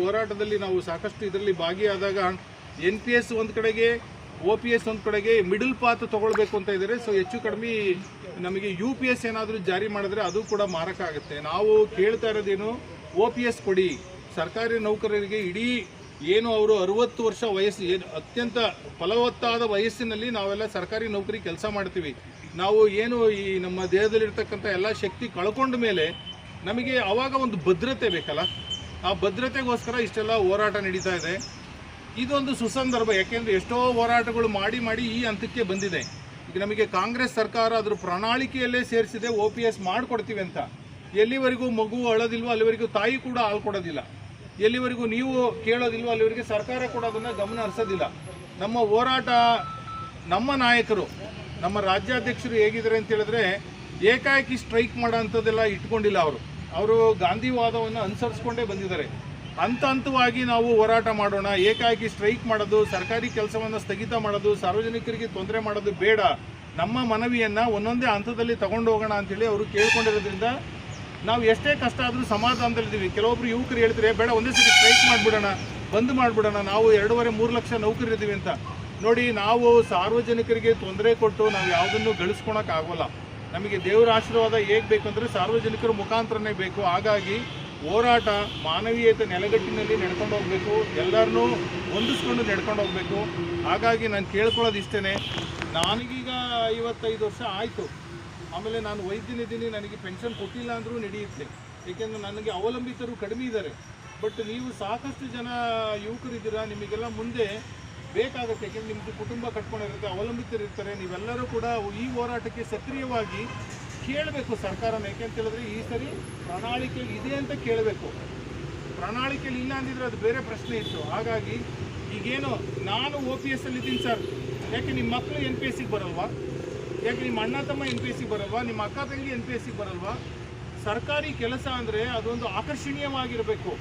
ಹೋರಾಟದಲ್ಲಿ ನಾವು ಸಾಕಷ್ಟು ಇದರಲ್ಲಿ ಭಾಗಿಯಾದಾಗ ಎನ್ ಪಿ ಎಸ್ ಒಂದು ಕಡೆಗೆ ಒ ಪಿ ಎಸ್ ಒಂದು ಕಡೆಗೆ ಮಿಡಲ್ ಪಾತ್ ತೊಗೊಳ್ಬೇಕು ಅಂತ ಇದ್ದಾರೆ ಸೊ ಹೆಚ್ಚು ಕಡಿಮೆ ನಮಗೆ ಯು ಪಿ ಎಸ್ ಏನಾದರೂ ಜಾರಿ ಮಾಡಿದ್ರೆ ಅದು ಕೂಡ ಮಾರಕ ಆಗುತ್ತೆ ನಾವು ಕೇಳ್ತಾ ಇರೋದೇನು ಒ ಪಿ ಎಸ್ ಕೊಡಿ. ಸರ್ಕಾರಿ ನೌಕರರಿಗೆ ಇಡೀ ಏನು ಅವರು ಅರುವತ್ತು ವರ್ಷ ವಯಸ್ಸು, ಏನು ಅತ್ಯಂತ ಫಲವತ್ತಾದ ವಯಸ್ಸಿನಲ್ಲಿ ನಾವೆಲ್ಲ ಸರ್ಕಾರಿ ನೌಕರಿ ಕೆಲಸ ಮಾಡ್ತೀವಿ. ನಾವು ಏನು ಈ ನಮ್ಮ ದೇಹದಲ್ಲಿರ್ತಕ್ಕಂಥ ಎಲ್ಲ ಶಕ್ತಿ ಕಳ್ಕೊಂಡ ಮೇಲೆ ನಮಗೆ ಆವಾಗ ಒಂದು ಭದ್ರತೆ ಬೇಕಲ್ಲ? ಆ ಭದ್ರತೆಗೋಸ್ಕರ ಇಷ್ಟೆಲ್ಲ ಹೋರಾಟ ನಡೀತಾ ಇದೆ. ಇದೊಂದು ಸುಸಂದರ್ಭ, ಯಾಕೆಂದರೆ ಎಷ್ಟೋ ಹೋರಾಟಗಳು ಮಾಡಿ ಮಾಡಿ ಈ ಹಂತಕ್ಕೆ ಬಂದಿದೆ. ಈಗ ನಮಗೆ ಕಾಂಗ್ರೆಸ್ ಸರ್ಕಾರ ಅದ್ರ ಪ್ರಣಾಳಿಕೆಯಲ್ಲೇ ಸೇರಿಸಿದೆ ಒ ಪಿ ಎಸ್ ಮಾಡಿಕೊಡ್ತೀವಿ ಅಂತ. ಎಲ್ಲಿವರೆಗೂ ಮಗು ಅಳೋದಿಲ್ವೋ ಅಲ್ಲಿವರೆಗೂ ತಾಯಿ ಕೂಡ ಹಾಲು ಕೊಡೋದಿಲ್ಲ. ಎಲ್ಲಿವರೆಗೂ ನೀವು ಕೇಳೋದಿಲ್ವೋ ಅಲ್ಲಿವರೆಗೆ ಸರ್ಕಾರ ಕೂಡ ಅದನ್ನು ಗಮನ ಹರಿಸೋದಿಲ್ಲ. ನಮ್ಮ ಹೋರಾಟ, ನಮ್ಮ ನಾಯಕರು, ನಮ್ಮ ರಾಜ್ಯಾಧ್ಯಕ್ಷರು ಹೇಗಿದ್ದಾರೆ ಅಂತ ಹೇಳಿದ್ರೆ, ಏಕಾಏಕಿ ಸ್ಟ್ರೈಕ್ ಮಾಡೋ ಅಂಥದ್ದೆಲ್ಲ ಇಟ್ಕೊಂಡಿಲ್ಲ ಅವರು. ಅವರು ಗಾಂಧಿವಾದವನ್ನು ಅನುಸರಿಸ್ಕೊಂಡೇ ಬಂದಿದ್ದಾರೆ. ಹಂತ ಹಂತವಾಗಿ ನಾವು ಹೋರಾಟ ಮಾಡೋಣ, ಏಕಾಏಕಿ ಸ್ಟ್ರೈಕ್ ಮಾಡೋದು, ಸರ್ಕಾರಿ ಕೆಲಸವನ್ನು ಸ್ಥಗಿತ ಮಾಡೋದು, ಸಾರ್ವಜನಿಕರಿಗೆ ತೊಂದರೆ ಮಾಡೋದು ಬೇಡ. ನಮ್ಮ ಮನವಿಯನ್ನು ಒಂದೊಂದೇ ಹಂತದಲ್ಲಿ ತಗೊಂಡು ಹೋಗೋಣ ಅಂತೇಳಿ ಅವರು ಕೇಳ್ಕೊಂಡಿರೋದ್ರಿಂದ ನಾವು ಎಷ್ಟೇ ಕಷ್ಟ ಆದರೂ ಸಮಾಧಾನದಲ್ಲಿದ್ದೀವಿ. ಕೆಲವೊಬ್ರು ಯುವಕರು ಹೇಳ್ತಾರೆ ಬೇಡ, ಒಂದೇ ಸರಿ ಸ್ಟ್ರೈಕ್ ಮಾಡಿಬಿಡೋಣ, ಬಂದ್ ಮಾಡಿಬಿಡೋಣ, ನಾವು ಎರಡೂವರೆ, ಮೂರು ಲಕ್ಷ ನೌಕರಿದ್ದೀವಿ ಅಂತ. ನೋಡಿ, ನಾವು ಸಾರ್ವಜನಿಕರಿಗೆ ತೊಂದರೆ ಕೊಟ್ಟು ನಾವು ಯಾವುದನ್ನು ಗಳಿಸ್ಕೊಳಕ್ ಆಗೋಲ್ಲ ನಮಗೆ ದೇವರ ಆಶೀರ್ವಾದ ಹೇಗೆ ಬೇಕಂದ್ರೆ ಸಾರ್ವಜನಿಕರ ಮುಖಾಂತರನೇ ಬೇಕು. ಹಾಗಾಗಿ ಹೋರಾಟ ಮಾನವೀಯತೆ ನೆಲೆಗಟ್ಟಿನಲ್ಲಿ ನಡ್ಕೊಂಡು ಹೋಗಬೇಕು. ಎಲ್ಲರನ್ನೂ ಹೊಂದಿಸ್ಕೊಂಡು ನಡ್ಕೊಂಡು ಹೋಗಬೇಕು. ಹಾಗಾಗಿ ನಾನು ಕೇಳ್ಕೊಳ್ಳೋದು ಇಷ್ಟೇ ನನಗೀಗ ಐವತ್ತೈದು ವರ್ಷ ಆಯಿತು. ಆಮೇಲೆ ನಾನು ವೈದ್ಯನಿದ್ದೀನಿ ನನಗೆ ಪೆನ್ಷನ್ ಕೊಟ್ಟಿಲ್ಲ ಅಂದರೂ ನಡೆಯುತ್ತೆ. ಏಕೆಂದರೆ ನನಗೆ ಅವಲಂಬಿತರು ಕಡಿಮೆ ಇದ್ದಾರೆ. ಬಟ್ ನೀವು ಸಾಕಷ್ಟು ಜನ ಯುವಕರಿದ್ದೀರಾ, ನಿಮಗೆಲ್ಲ ಮುಂದೆ ಬೇಕಾಗುತ್ತೆ ಯಾಕೆಂದ್ರೆ ನಿಮ್ಮದು ಕುಟುಂಬ ಕಟ್ಕೊಂಡಿರುತ್ತೆ, ಅವಲಂಬಿತರಿರ್ತಾರೆ, ನೀವೆಲ್ಲರೂ ಕೂಡ ಈ ಹೋರಾಟಕ್ಕೆ ಸಕ್ರಿಯವಾಗಿ ಕೇಳಬೇಕು ಸರ್ಕಾರನ. ಯಾಕೆಂತ ಹೇಳಿದ್ರೆ ಈ ಸರಿ ಪ್ರಣಾಳಿಕೆ ಇದೆ ಅಂತ ಕೇಳಬೇಕು. ಪ್ರಣಾಳಿಕೆಯಲ್ಲಿ ಇಲ್ಲ ಅಂದಿದ್ರೆ ಅದು ಬೇರೆ ಪ್ರಶ್ನೆ ಇತ್ತು. ಹಾಗಾಗಿ ಈಗೇನು, ನಾನು ಓ ಪಿ ಎಸ್ ಅಲ್ಲಿ ಇದ್ದೀನಿ ಸರ್. ಯಾಕೆ ನಿಮ್ಮ ಮಕ್ಕಳು ಎನ್ ಪಿ ಎಸ್ ಸಿಗೆ ಬರಲ್ವಾ? ಯಾಕೆ ನಿಮ್ಮ ಅಣ್ಣ ತಮ್ಮ ಎನ್ ಪಿ ಎಸ್ ಸಿಗೆ ಬರಲ್ವಾ? ನಿಮ್ಮ ಅಕ್ಕ ತಂಗಿ ಎನ್ ಪಿ ಎಸ್ ಸಿಗೆ ಬರಲ್ವಾ? ಸರ್ಕಾರಿ ಕೆಲಸ ಅಂದರೆ ಅದೊಂದು ಆಕರ್ಷಣೀಯವಾಗಿರಬೇಕು.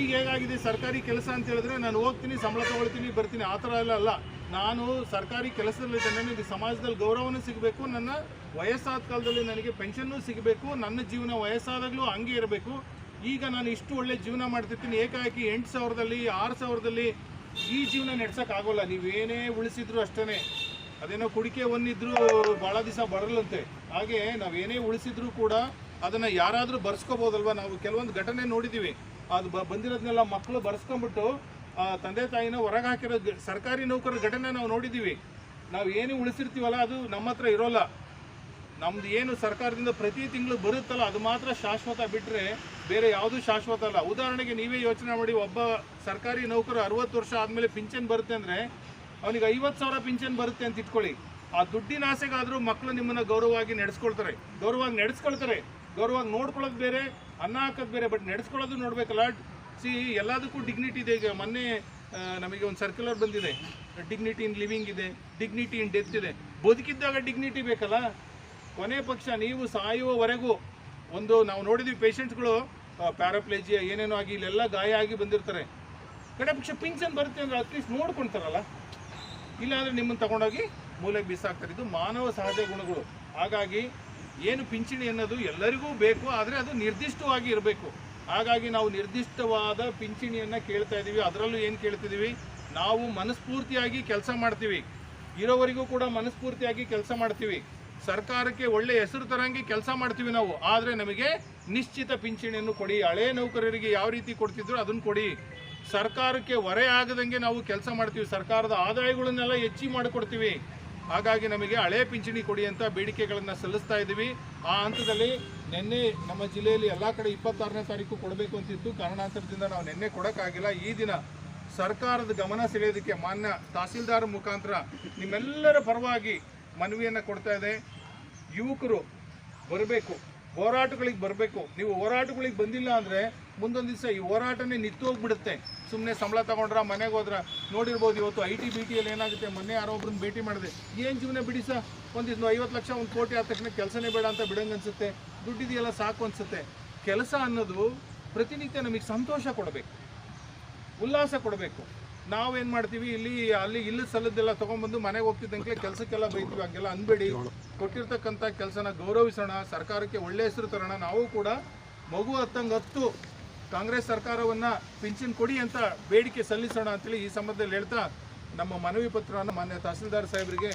ಈಗ ಹೇಗಾಗಿದೆ? ಸರ್ಕಾರಿ ಕೆಲಸ ಅಂತ ಹೇಳಿದ್ರೆ ನಾನು ಹೋಗ್ತೀನಿ, ಸಂಬಳ ತಗೊಳ್ತೀನಿ, ಬರ್ತೀನಿ. ಆ ಥರ ಎಲ್ಲ ಅಲ್ಲ. ನಾನು ಸರ್ಕಾರಿ ಕೆಲಸದಲ್ಲಿದ್ದೆ ನನಗೆ ಸಮಾಜದಲ್ಲಿ ಗೌರವನೂ ಸಿಗಬೇಕು, ನನ್ನ ವಯಸ್ಸಾದ ಕಾಲದಲ್ಲಿ ನನಗೆ ಪೆನ್ಷನ್ನೂ ಸಿಗಬೇಕು, ನನ್ನ ಜೀವನ ವಯಸ್ಸಾದಾಗಲೂ ಹಂಗೆ ಇರಬೇಕು. ಈಗ ನಾನು ಇಷ್ಟು ಒಳ್ಳೆ ಜೀವನ ಮಾಡ್ತಿರ್ತೀನಿ. ಏಕಾಏಕಿ ಎಂಟು ಸಾವಿರದಲ್ಲಿ, ಆರು ಸಾವಿರದಲ್ಲಿ ಈ ಜೀವನ ನಡೆಸೋಕ್ಕಾಗೋಲ್ಲ ನೀವೇನೇ ಉಳಿಸಿದ್ರು ಅಷ್ಟೇ ಅದೇನೋ ಕುಡಿಕೆ ಒಂದಿದ್ರು ಭಾಳ ದಿವಸ ಬರಲಂತೆ ಹಾಗೆ ನಾವೇನೇ ಉಳಿಸಿದ್ರು ಕೂಡ ಅದನ್ನು ಯಾರಾದರೂ ಬರ್ಸ್ಕೋಬೋದಲ್ವ? ನಾವು ಕೆಲವೊಂದು ಘಟನೆ ನೋಡಿದ್ದೀವಿ ಅದು ಬಂದಿರೋದನ್ನೆಲ್ಲ ಮಕ್ಕಳು ಬರ್ಸ್ಕೊಂಡ್ಬಿಟ್ಟು ತಂದೆ ತಾಯಿನ ಹೊರಗೆ ಹಾಕಿರೋ ಸರ್ಕಾರಿ ನೌಕರರ ಘಟನೆ ನಾವು ನೋಡಿದ್ದೀವಿ ನಾವು ಏನು ಉಳಿಸಿರ್ತೀವಲ್ಲ, ಅದು ನಮ್ಮ ಹತ್ರ ಇರೋಲ್ಲ. ನಮ್ದು ಏನು ಸರ್ಕಾರದಿಂದ ಪ್ರತಿ ತಿಂಗಳು ಬರುತ್ತಲ್ಲ, ಅದು ಮಾತ್ರ ಶಾಶ್ವತ ಬಿಟ್ಟರೆ ಬೇರೆ ಯಾವುದೂ ಶಾಶ್ವತ ಅಲ್ಲ. ಉದಾಹರಣೆಗೆ ನೀವೇ ಯೋಚನೆ ಮಾಡಿ, ಒಬ್ಬ ಸರ್ಕಾರಿ ನೌಕರು ಅರವತ್ತು ವರ್ಷ ಆದಮೇಲೆ ಪಿಂಚನ್ ಬರುತ್ತೆ ಅಂದರೆ, ಅವನಿಗೆ ಐವತ್ತು ಸಾವಿರ ಪಿಂಚನ್ ಬರುತ್ತೆ ಅಂತ ಇಟ್ಕೊಳ್ಳಿ. ಆ ದುಡ್ಡಿನ ಆಸೆಗಾದರೂ ಮಕ್ಕಳು ನಿಮ್ಮನ್ನು ಗೌರವವಾಗಿ ನಡೆಸ್ಕೊಳ್ತಾರೆ. ಗೌರವವಾಗಿ ನಡೆಸ್ಕೊಳ್ತಾರೆ. ಗೌರವವಾಗಿ ನೋಡ್ಕೊಳ್ಳೋದು ಬೇರೆ, ಅನ್ನ ಹಾಕೋದು ಬೇರೆ ಬಟ್ ನಡೆಸ್ಕೊಳ್ಳೋದು ನೋಡ್ಬೇಕಲ್ಲ ಸಿ ಎಲ್ಲದಕ್ಕೂ ಡಿಗ್ನಿಟಿ ಇದೆ. ಈಗ ಮೊನ್ನೆ ನಮಗೆ ಒಂದು ಸರ್ಕ್ಯುಲರ್ ಬಂದಿದೆ. ಡಿಗ್ನಿಟಿ ಇನ್ ಲಿವಿಂಗ್ ಇದೆ ಡಿಗ್ನಿಟಿ ಇನ್ ಡೆತ್ ಇದೆ. ಬದುಕಿದ್ದಾಗ ಡಿಗ್ನಿಟಿ ಬೇಕಲ್ಲ? ಕೊನೆ ಪಕ್ಷ, ನೀವು ಸಾಯುವವರೆಗೂ ಒಂದು, ನಾವು ನೋಡಿದ್ವಿ ಪೇಷಂಟ್ಸ್ಗಳು ಪ್ಯಾರಾಪ್ಲೇಜಿ ಏನೇನೋ ಆಗಿ, ಇಲ್ಲೆಲ್ಲ ಗಾಯ ಆಗಿ ಬಂದಿರ್ತಾರೆ. ಕಡೆ ಪಕ್ಷ ಪಿಂಚನ್ ಬರುತ್ತೆ ಅಂದ್ರೆ ಅಟ್ಲೀಸ್ಟ್ ನೋಡ್ಕೊಂತಾರಲ್ಲ? ಇಲ್ಲಾಂದ್ರೆ ನಿಮ್ಮನ್ನು ತಗೊಂಡೋಗಿ ಮೂಲೆಗೆ ಬಿಸಾಕ್ತಾರೆ. ಇದು ಮಾನವ ಸಹಜ ಗುಣಗಳು. ಹಾಗಾಗಿ ಏನು ಪಿಂಚಣಿ ಅನ್ನೋದು ಎಲ್ಲರಿಗೂ ಬೇಕು, ಆದರೆ ಅದು ನಿರ್ದಿಷ್ಟವಾಗಿ ಇರಬೇಕು. ಹಾಗಾಗಿ ನಾವು ನಿರ್ದಿಷ್ಟವಾದ ಪಿಂಚಣಿಯನ್ನು ಕೇಳ್ತಾ ಇದ್ದೀವಿ ಅದರಲ್ಲೂ ಏನು ಕೇಳ್ತಿದ್ದೀವಿ ನಾವು ಮನಸ್ಫೂರ್ತಿಯಾಗಿ ಕೆಲಸ ಮಾಡ್ತೀವಿ. ಇರೋವರೆಗೂ ಕೂಡ ಮನಸ್ಫೂರ್ತಿಯಾಗಿ ಕೆಲಸ ಮಾಡ್ತೀವಿ. ಸರ್ಕಾರಕ್ಕೆ ಒಳ್ಳೆ ಹೆಸರು ತರಂಗೆ ಕೆಲಸ ಮಾಡ್ತೀವಿ ನಾವು. ಆದರೆ ನಮಗೆ ನಿಶ್ಚಿತ ಪಿಂಚಣಿಯನ್ನು ಕೊಡಿ. ಹಳೆ ನೌಕರರಿಗೆ ಯಾವ ರೀತಿ ಕೊಡ್ತಿದ್ರು ಅದನ್ನು ಕೊಡಿ. ಸರ್ಕಾರಕ್ಕೆ ಹೊರೆ ಆಗದಂಗೆ ನಾವು ಕೆಲಸ ಮಾಡ್ತೀವಿ. ಸರ್ಕಾರದ ಆದಾಯಗಳನ್ನೆಲ್ಲ ಹೆಚ್ಚಿ ಮಾಡಿಕೊಡ್ತೀವಿ. ಹಾಗಾಗಿ ನಮಗೆ ಹಳೆ ಪಿಂಚಣಿ ಕೊಡಿ ಅಂತ ಬೇಡಿಕೆಗಳನ್ನು ಸಲ್ಲಿಸ್ತಾ ಇದ್ದೀವಿ. ಆ ಹಂತದಲ್ಲಿ ನಿನ್ನೆ ನಮ್ಮ ಜಿಲ್ಲೆಯಲ್ಲಿ ಎಲ್ಲ ಕಡೆ ಇಪ್ಪತ್ತಾರನೇ ತಾರೀಕು ಕೊಡಬೇಕು ಅಂತಿತ್ತು. ಕಾರಣಾಂತರದಿಂದ ನಾವು ನಿನ್ನೆ ಕೊಡೋಕ್ಕಾಗಿಲ್ಲ. ಈ ದಿನ ಸರ್ಕಾರದ ಗಮನ ಸೆಳೆಯೋದಕ್ಕೆ ಮಾನ್ಯ ತಹಸೀಲ್ದಾರ್ ಮುಖಾಂತರ ನಿಮ್ಮೆಲ್ಲರ ಪರವಾಗಿ ಮನವಿಯನ್ನು ಕೊಡ್ತಾ ಇದೆ. ಯುವಕರು ಬರಬೇಕು. ಹೋರಾಟಗಳಿಗೆ ಬರಬೇಕು. ನೀವು ಹೋರಾಟಗಳಿಗೆ ಬಂದಿಲ್ಲ ಅಂದರೆ ಮುಂದೊಂದು ದಿವಸ ಈ ಹೋರಾಟನೇ ನಿತ್ತು ಹೋಗ್ಬಿಡುತ್ತೆ. ಸುಮ್ಮನೆ ಸಂಬಳ ತಗೊಂಡ್ರ ಮನೆಗೆ ಹೋದ್ರ ನೋಡಿರ್ಬೋದು ಇವತ್ತು ಐ ಟಿ ಬಿ ಟಿಯಲ್ಲಿ ಏನಾಗುತ್ತೆ? ಮೊನ್ನೆ ಯಾರೋ ಒಬ್ರನ್ನ ಭೇಟಿ ಮಾಡಿದೆ. ಏನು ಜೀವನ ಬಿಡಿ ಸಹ ಒಂದಿದ್ದು ಐವತ್ತು ಲಕ್ಷ, ಒಂದು ಕೋಟಿ ಆದ ತಕ್ಷಣ ಕೆಲಸನೇ ಬೇಡ ಅಂತ ಬಿಡಂಗೆ ಅನ್ಸುತ್ತೆ. ದುಡ್ಡಿದೆಯಲ್ಲ ಸಾಕು ಅನ್ಸುತ್ತೆ. ಕೆಲಸ ಅನ್ನೋದು ಪ್ರತಿನಿತ್ಯ ನಮಗೆ ಸಂತೋಷ ಕೊಡಬೇಕು. ಉಲ್ಲಾಸ ಕೊಡಬೇಕು. ನಾವೇನು ಮಾಡ್ತೀವಿ, ಇಲ್ಲಿ, ಅಲ್ಲಿ ಇಲ್ಲಿ ಸಲ್ಲದ್ದೆಲ್ಲ ತೊಗೊಂಡ್ಬಂದು ಮನೆಗೆ ಹೋಗ್ತಿದ್ದಂಗೆ ಕೆಲಸಕ್ಕೆಲ್ಲ ಬೈತೀವಿ, ಹಂಗೆಲ್ಲ ಅನ್ಬೇಡಿ. ಕೊಟ್ಟಿರ್ತಕ್ಕಂಥ ಕೆಲಸನ ಗೌರವಿಸೋಣ, ಸರ್ಕಾರಕ್ಕೆ ಒಳ್ಳೆ ಹೆಸರು ತರೋಣ. ನಾವು ಕೂಡ ಮಗು ಹತ್ತಂಗೆ ಹತ್ತು ಕಾಂಗ್ರೆಸ್ ಸರ್ಕಾರವನ್ನ ಪಿಂಚಣಿ ಕೊಡಿ ಅಂತ ಬೇಡಿಕೆ ಸಲ್ಲಿಸೋಣ ಅಂತೇಳಿ ಈ ಸಂಬಂಧದಲ್ಲಿ ಹೇಳ್ತಾ ನಮ್ಮ ಮನವಿ ಪತ್ರವನ್ನು ಮಾನ್ಯ ತಹಸೀಲ್ದಾರ್ ಸಾಹೇಬರಿಗೆ